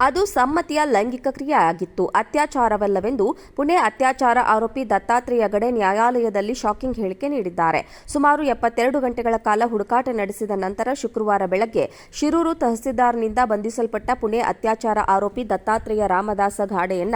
ಅದು ಸಮ್ಮತಿಯ ಲೈಂಗಿಕ ಕ್ರಿಯೆ ಆಗಿತ್ತು. ಅತ್ಯಾಚಾರವಲ್ಲವೆಂದು ಪುಣೆ ಅತ್ಯಾಚಾರ ಆರೋಪಿ ದತ್ತಾತ್ರೇಯ ಗಡೆ ನ್ಯಾಯಾಲಯದಲ್ಲಿ ಶಾಕಿಂಗ್ ಹೇಳಿಕೆ ನೀಡಿದ್ದಾರೆ. ಸುಮಾರು ಎಪ್ಪತ್ತೆರಡು ಗಂಟೆಗಳ ಕಾಲ ಹುಡುಕಾಟ ನಡೆಸಿದ ನಂತರ ಶುಕ್ರವಾರ ಬೆಳಗ್ಗೆ ಶಿರೂರು ತಹಸೀಲ್ದಾರ್ನಿಂದ ಬಂಧಿಸಲ್ಪಟ್ಟ ಪುಣೆ ಅತ್ಯಾಚಾರ ಆರೋಪಿ ದತ್ತಾತ್ರೇಯ ರಾಮದಾಸ ಘಾಡೆಯನ್ನ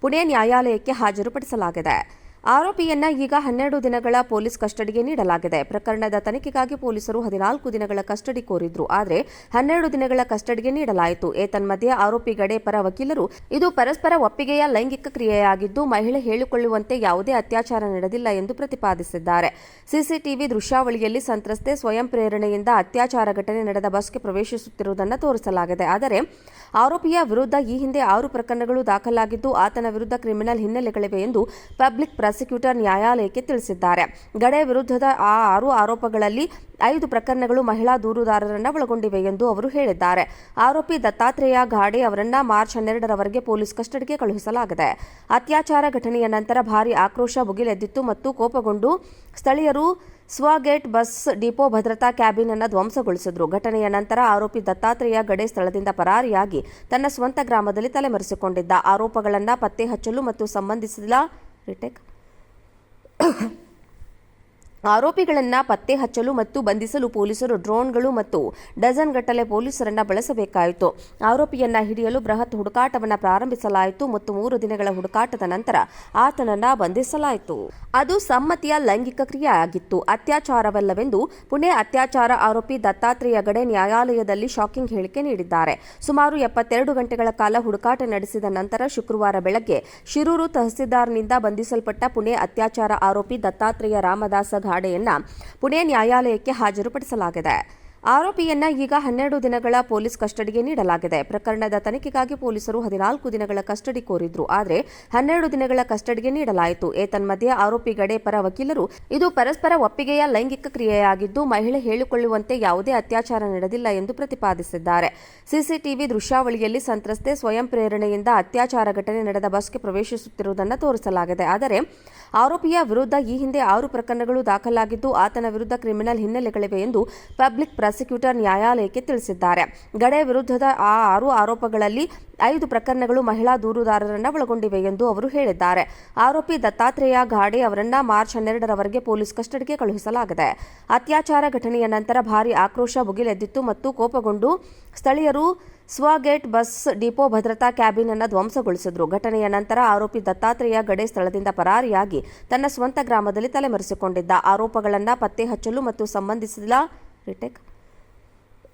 ಪುಣೆ ನ್ಯಾಯಾಲಯಕ್ಕೆ ಹಾಜರುಪಡಿಸಲಾಗಿದೆ. ಆರೋಪಿಯನ್ನ ಈಗ ಹನ್ನೆರಡು ದಿನಗಳ ಪೊಲೀಸ್ ಕಸ್ಟಡಿಗೆ ನೀಡಲಾಗಿದೆ. ಪ್ರಕರಣದ ತನಿಖೆಗಾಗಿ ಪೊಲೀಸರು ಹದಿನಾಲ್ಕು ದಿನಗಳ ಕಸ್ಟಡಿ ಕೋರಿದ್ರು. ಆದರೆ ಹನ್ನೆರಡು ದಿನಗಳ ಕಸ್ಟಡಿಗೆ ನೀಡಲಾಯಿತು. ಏತನ್ಮಧ್ಯೆ ಆರೋಪಿ ಗಡೆ ಪರ ವಕೀಲರು, ಇದು ಪರಸ್ಪರ ಒಪ್ಪಿಗೆಯ ಲೈಂಗಿಕ ಕ್ರಿಯೆಯಾಗಿದ್ದು ಮಹಿಳೆ ಹೇಳಿಕೊಳ್ಳುವಂತೆ ಯಾವುದೇ ಅತ್ಯಾಚಾರ ನಡೆದಿಲ್ಲ ಎಂದು ಪ್ರತಿಪಾದಿಸಿದ್ದಾರೆ. ಸಿಸಿಟಿವಿ ದೃಶ್ಯಾವಳಿಯಲ್ಲಿ ಸಂತ್ರಸ್ತೆ ಸ್ವಯಂ ಪ್ರೇರಣೆಯಿಂದ ಅತ್ಯಾಚಾರ ಘಟನೆ ನಡೆದ ಬಸ್ಗೆ ಪ್ರವೇಶಿಸುತ್ತಿರುವುದನ್ನು ತೋರಿಸಲಾಗಿದೆ. ಆದರೆ ಆರೋಪಿಯ ವಿರುದ್ಧ ಈ ಹಿಂದೆ ಆರು ಪ್ರಕರಣಗಳು ದಾಖಲಾಗಿದ್ದು, ಆತನ ವಿರುದ್ಧ ಕ್ರಿಮಿನಲ್ ಹಿನ್ನೆಲೆಗಳಿವೆ ಎಂದು ಪಬ್ಲಿಕ್ ಪ್ರಾಸಿಕ್ಯೂಟರ್ ನ್ಯಾಯಾಲಯಕ್ಕೆ ತಿಳಿಸಿದ್ದಾರೆ. ಗಡೆ ವಿರುದ್ಧದ ಆ ಆರು ಆರೋಪಗಳಲ್ಲಿ ಐದು ಪ್ರಕರಣಗಳು ಮಹಿಳಾ ದೂರುದಾರರನ್ನ ಒಳಗೊಂಡಿವೆ ಎಂದು ಅವರು ಹೇಳಿದ್ದಾರೆ. ಆರೋಪಿ ದತ್ತಾತ್ರೇಯ ಘಾಡೆ ಅವರನ್ನ ಮಾರ್ಚ್ ಹನ್ನೆರಡರವರೆಗೆ ಪೊಲೀಸ್ ಕಸ್ಟಡಿಗೆ ಕಳುಹಿಸಲಾಗಿದೆ. ಅತ್ಯಾಚಾರ ಘಟನೆಯ ನಂತರ ಭಾರಿ ಆಕ್ರೋಶ ಭುಗಿಲೆದ್ದಿತ್ತು ಮತ್ತು ಕೋಪಗೊಂಡು ಸ್ಥಳೀಯರು ಸ್ವಗೇಟ್ ಬಸ್ ಡಿಪೋ ಭದ್ರತಾ ಕ್ಯಾಬಿನ್ ಅನ್ನು ಧ್ವಂಸಗೊಳಿಸಿದ್ರು. ಘಟನೆಯ ನಂತರ ಆರೋಪಿ ದತ್ತಾತ್ರೇಯ ಗಡೆ ಸ್ಥಳದಿಂದ ಪರಾರಿಯಾಗಿ ತನ್ನ ಸ್ವಂತ ಗ್ರಾಮದಲ್ಲಿ ತಲೆಮರೆಸಿಕೊಂಡಿದ್ದ. ಆರೋಪಗಳನ್ನು ಪತ್ತೆ ಹಚ್ಚಲು ಮತ್ತು ಸಂಬಂಧಿಸಿದ ರಿಟೇಕ್ ಆರೋಪಿಗಳನ್ನ ಪತ್ತೆ ಹಚ್ಚಲು ಮತ್ತು ಬಂಧಿಸಲು ಪೊಲೀಸರು ಡ್ರೋನ್ಗಳು ಮತ್ತು ಡಜನ್ ಗಟ್ಟಲೆ ಪೊಲೀಸರನ್ನ ಬಳಸಬೇಕಾಯಿತು. ಆರೋಪಿಯನ್ನ ಹಿಡಿಯಲು ಬೃಹತ್ ಹುಡುಕಾಟವನ್ನ ಪ್ರಾರಂಭಿಸಲಾಯಿತು ಮತ್ತು ಮೂರು ದಿನಗಳ ಹುಡುಕಾಟದ ನಂತರ ಆತನನ್ನ ಬಂಧಿಸಲಾಯಿತು. ಅದು ಸಮ್ಮತಿಯ ಲೈಂಗಿಕ ಕ್ರಿಯೆಯಾಗಿತ್ತು. ಅತ್ಯಾಚಾರವಲ್ಲವೆಂದು ಪುಣೆ ಅತ್ಯಾಚಾರ ಆರೋಪಿ ದತ್ತಾತ್ರೇಯ ಗಡೆ ನ್ಯಾಯಾಲಯದಲ್ಲಿ ಶಾಕಿಂಗ್ ಹೇಳಿಕೆ ನೀಡಿದ್ದಾರೆ. ಸುಮಾರು ಎಪ್ಪತ್ತೆರಡು ಗಂಟೆಗಳ ಕಾಲ ಹುಡುಕಾಟ ನಡೆಸಿದ ನಂತರ ಶುಕ್ರವಾರ ಬೆಳಗ್ಗೆ ಶಿರೂರು ತಹಸೀಲ್ದಾರ್ನಿಂದ ಬಂಧಿಸಲ್ಪಟ್ಟ ಪುಣೆ ಅತ್ಯಾಚಾರ ಆರೋಪಿ ದತ್ತಾತ್ರೇಯ ರಾಮದಾಸ ಘಾಡೆಯನ್ನ ಪುಣೆ ನ್ಯಾಯಾಲಯಕ್ಕೆ ಹಾಜರುಪಡಿಸಲಾಗಿದೆ. ಆರೋಪಿಯನ್ನ ಈಗ ಹನ್ನೆರಡು ದಿನಗಳ ಪೊಲೀಸ್ ಕಸ್ಟಡಿಗೆ ನೀಡಲಾಗಿದೆ. ಪ್ರಕರಣದ ತನಿಖೆಗಾಗಿ ಪೊಲೀಸರು ಹದಿನಾಲ್ಕು ದಿನಗಳ ಕಸ್ಟಡಿ ಕೋರಿದ್ರು. ಆದರೆ ಹನ್ನೆರಡು ದಿನಗಳ ಕಸ್ಟಡಿಗೆ ನೀಡಲಾಯಿತು. ಏತನ್ಮಧ್ಯೆ ಆರೋಪಿ ಗಡೆ ಪರ ವಕೀಲರು, ಇದು ಪರಸ್ಪರ ಒಪ್ಪಿಗೆಯ ಲೈಂಗಿಕ ಕ್ರಿಯೆಯಾಗಿದ್ದು ಮಹಿಳೆ ಹೇಳಿಕೊಳ್ಳುವಂತೆ ಯಾವುದೇ ಅತ್ಯಾಚಾರ ನಡೆದಿಲ್ಲ ಎಂದು ಪ್ರತಿಪಾದಿಸಿದ್ದಾರೆ. ಸಿಸಿಟಿವಿ ದೃಶ್ಯಾವಳಿಯಲ್ಲಿ ಸಂತ್ರಸ್ತೆ ಸ್ವಯಂ ಪ್ರೇರಣೆಯಿಂದ ಅತ್ಯಾಚಾರ ಘಟನೆ ನಡೆದ ಬಸ್ಗೆ ಪ್ರವೇಶಿಸುತ್ತಿರುವುದನ್ನು ತೋರಿಸಲಾಗಿದೆ. ಆದರೆ ಆರೋಪಿಯ ವಿರುದ್ಧ ಈ ಹಿಂದೆ ಆರು ಪ್ರಕರಣಗಳು ದಾಖಲಾಗಿದ್ದು, ಆತನ ವಿರುದ್ಧ ಕ್ರಿಮಿನಲ್ ಹಿನ್ನೆಲೆಗಳಿವೆ ಎಂದು ಪಬ್ಲಿಕ್ ಪ್ರಾಸಿಕ್ಯೂಟರ್ ನ್ಯಾಯಾಲಯಕ್ಕೆ ತಿಳಿಸಿದ್ದಾರೆ. ಗಡೆ ವಿರುದ್ಧದ ಆ ಆರು ಆರೋಪಗಳಲ್ಲಿ ಐದು ಪ್ರಕರಣಗಳು ಮಹಿಳಾ ದೂರುದಾರರನ್ನ ಒಳಗೊಂಡಿವೆ ಎಂದು ಅವರು ಹೇಳಿದ್ದಾರೆ. ಆರೋಪಿ ದತ್ತಾತ್ರೇಯ ಘಾಡೆ ಅವರನ್ನ ಮಾರ್ಚ್ ಹನ್ನೆರಡರವರೆಗೆ ಪೊಲೀಸ್ ಕಸ್ಟಡಿಗೆ ಕಳುಹಿಸಲಾಗಿದೆ. ಅತ್ಯಾಚಾರ ಘಟನೆಯ ನಂತರ ಭಾರಿ ಆಕ್ರೋಶ ಭುಗಿಲೆದ್ದಿತ್ತು ಮತ್ತು ಕೋಪಗೊಂಡು ಸ್ಥಳೀಯರು ಸ್ವಗೇಟ್ ಬಸ್ ಡಿಪೋ ಭದ್ರತಾ ಕ್ಯಾಬಿನ್ ಅನ್ನು ಧ್ವಂಸಗೊಳಿಸಿದ್ರು. ಘಟನೆಯ ನಂತರ ಆರೋಪಿ ದತ್ತಾತ್ರೇಯ ಗಡೆ ಸ್ಥಳದಿಂದ ಪರಾರಿಯಾಗಿ ತನ್ನ ಸ್ವಂತ ಗ್ರಾಮದಲ್ಲಿ ತಲೆಮರೆಸಿಕೊಂಡಿದ್ದ. ಆರೋಪಗಳನ್ನು ಪತ್ತೆ ಹಚ್ಚಲು ಮತ್ತು ಸಂಬಂಧಿಸಿದ ರಿಟೇಕ್.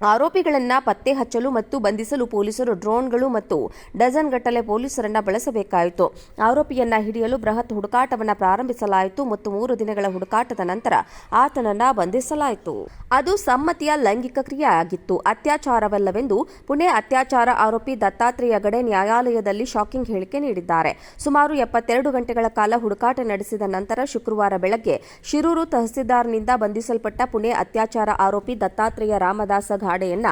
ಆರೋಪಿಗಳನ್ನ ಪತ್ತೆ ಹಚ್ಚಲು ಮತ್ತು ಬಂಧಿಸಲು ಪೊಲೀಸರು ಡ್ರೋನ್ಗಳು ಮತ್ತು ಡಜನ್ ಗಟ್ಟಲೆ ಪೊಲೀಸರನ್ನ ಬಳಸಬೇಕಾಯಿತು. ಆರೋಪಿಯನ್ನ ಹಿಡಿಯಲು ಬೃಹತ್ ಹುಡುಕಾಟವನ್ನ ಪ್ರಾರಂಭಿಸಲಾಯಿತು ಮತ್ತು ಮೂರು ದಿನಗಳ ಹುಡುಕಾಟದ ನಂತರ ಆತನನ್ನ ಬಂಧಿಸಲಾಯಿತು. ಅದು ಸಮ್ಮತಿಯ ಲೈಂಗಿಕ ಕ್ರಿಯೆಯಾಗಿತ್ತು ಅತ್ಯಾಚಾರವಲ್ಲವೆಂದು ಪುಣೆ ಅತ್ಯಾಚಾರ ಆರೋಪಿ ದತ್ತಾತ್ರೇಯ ಗಡೆ ನ್ಯಾಯಾಲಯದಲ್ಲಿ ಶಾಕಿಂಗ್ ಹೇಳಿಕೆ ನೀಡಿದ್ದಾರೆ. ಸುಮಾರು ಎಪ್ಪತ್ತೆರಡು ಗಂಟೆಗಳ ಕಾಲ ಹುಡುಕಾಟ ನಡೆಸಿದ ನಂತರ ಶುಕ್ರವಾರ ಬೆಳಗ್ಗೆ ಶಿರೂರು ತಹಸೀಲ್ದಾರ್ನಿಂದ ಬಂಧಿಸಲ್ಪಟ್ಟ ಪುಣೆ ಅತ್ಯಾಚಾರ ಆರೋಪಿ ದತ್ತಾತ್ರೇಯ ರಾಮದಾಸ ಘಾಡೆಯನ್ನ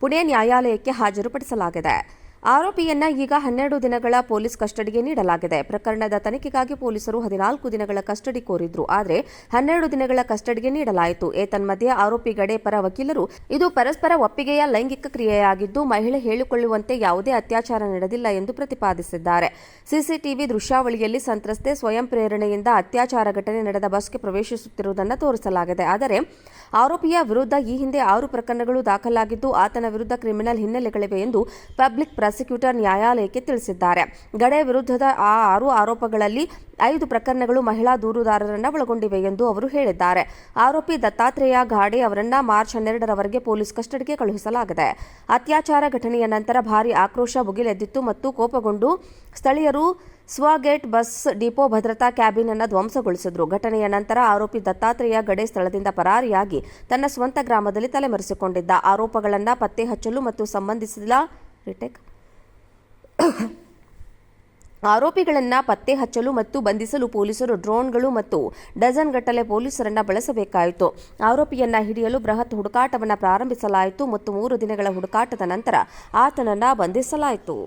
ಪುಣೆ ನ್ಯಾಯಾಲಯಕ್ಕೆ ಹಾಜರುಪಡಿಸಲಾಗಿದೆ. ಆರೋಪಿಯನ್ನ ಈಗ ಹನ್ನೆರಡು ದಿನಗಳ ಪೊಲೀಸ್ ಕಸ್ಟಡಿಗೆ ನೀಡಲಾಗಿದೆ. ಪ್ರಕರಣದ ತನಿಖೆಗಾಗಿ ಪೊಲೀಸರು ಹದಿನಾಲ್ಕು ದಿನಗಳ ಕಸ್ಟಡಿ ಕೋರಿದ್ರು. ಆದರೆ ಹನ್ನೆರಡು ದಿನಗಳ ಕಸ್ಟಡಿಗೆ ನೀಡಲಾಯಿತು. ಏತನ್ಮಧ್ಯೆ ಆರೋಪಿ ಗಡೆ ಪರ ವಕೀಲರು, ಇದು ಪರಸ್ಪರ ಒಪ್ಪಿಗೆಯ ಲೈಂಗಿಕ ಕ್ರಿಯೆಯಾಗಿದ್ದು ಮಹಿಳೆ ಹೇಳಿಕೊಳ್ಳುವಂತೆ ಯಾವುದೇ ಅತ್ಯಾಚಾರ ನಡೆದಿಲ್ಲ ಎಂದು ಪ್ರತಿಪಾದಿಸಿದ್ದಾರೆ. ಸಿಸಿಟಿವಿ ದೃಶ್ಯಾವಳಿಯಲ್ಲಿ ಸಂತ್ರಸ್ತೆ ಸ್ವಯಂ ಪ್ರೇರಣೆಯಿಂದ ಅತ್ಯಾಚಾರ ಘಟನೆ ನಡೆದ ಬಸ್ಗೆ ಪ್ರವೇಶಿಸುತ್ತಿರುವುದನ್ನು ತೋರಿಸಲಾಗಿದೆ. ಆದರೆ ಆರೋಪಿಯ ವಿರುದ್ಧ ಈ ಹಿಂದೆ ಆರು ಪ್ರಕರಣಗಳು ದಾಖಲಾಗಿದ್ದು, ಆತನ ವಿರುದ್ಧ ಕ್ರಿಮಿನಲ್ ಹಿನ್ನೆಲೆಗಳಿವೆ ಎಂದು ಪಬ್ಲಿಕ್ ಪ್ರಾಸಿಕ್ಯೂಟರ್ ನ್ಯಾಯಾಲಯಕ್ಕೆ ತಿಳಿಸಿದ್ದಾರೆ. ಗಡೆ ವಿರುದ್ಧದ ಆ ಆರು ಆರೋಪಗಳಲ್ಲಿ ಐದು ಪ್ರಕರಣಗಳು ಮಹಿಳಾ ದೂರುದಾರರನ್ನ ಒಳಗೊಂಡಿವೆ ಎಂದು ಅವರು ಹೇಳಿದ್ದಾರೆ. ಆರೋಪಿ ದತ್ತಾತ್ರೇಯ ಘಾಡೆ ಅವರನ್ನ ಮಾರ್ಚ್ ಹನ್ನೆರಡರವರೆಗೆ ಪೊಲೀಸ್ ಕಸ್ಟಡಿಗೆ ಕಳುಹಿಸಲಾಗಿದೆ. ಅತ್ಯಾಚಾರ ಘಟನೆಯ ನಂತರ ಭಾರಿ ಆಕ್ರೋಶ ಭುಗಿಲೆದ್ದಿತ್ತು ಮತ್ತು ಕೋಪಗೊಂಡು ಸ್ಥಳೀಯರು ಸ್ವಗೇಟ್ ಬಸ್ ಡಿಪೋ ಭದ್ರತಾ ಕ್ಯಾಬಿನ್ ಅನ್ನು ಧ್ವಂಸಗೊಳಿಸಿದ್ರು. ಘಟನೆಯ ನಂತರ ಆರೋಪಿ ದತ್ತಾತ್ರೇಯ ಗಡೆ ಸ್ಥಳದಿಂದ ಪರಾರಿಯಾಗಿ ತನ್ನ ಸ್ವಂತ ಗ್ರಾಮದಲ್ಲಿ ತಲೆಮರೆಸಿಕೊಂಡಿದ್ದ. ಆರೋಪಗಳನ್ನು ಪತ್ತೆ ಹಚ್ಚಲು ಮತ್ತು ಸಂಬಂಧಿಸಿದ ಆರೋಪಿಗಳನ್ನ ಪತ್ತೆ ಹಚ್ಚಲು ಮತ್ತು ಬಂಧಿಸಲು ಪೊಲೀಸರು ಡ್ರೋನ್ಗಳು ಮತ್ತು ಡಜನ್ ಗಟ್ಟಲೆ ಪೊಲೀಸರನ್ನ ಬಳಸಬೇಕಾಯಿತು. ಆರೋಪಿಯನ್ನ ಹಿಡಿಯಲು ಬೃಹತ್ ಹುಡುಕಾಟವನ್ನು ಪ್ರಾರಂಭಿಸಲಾಯಿತು ಮತ್ತು ಮೂರು ದಿನಗಳ ಹುಡುಕಾಟದ ನಂತರ ಆತನನ್ನ ಬಂಧಿಸಲಾಯಿತು.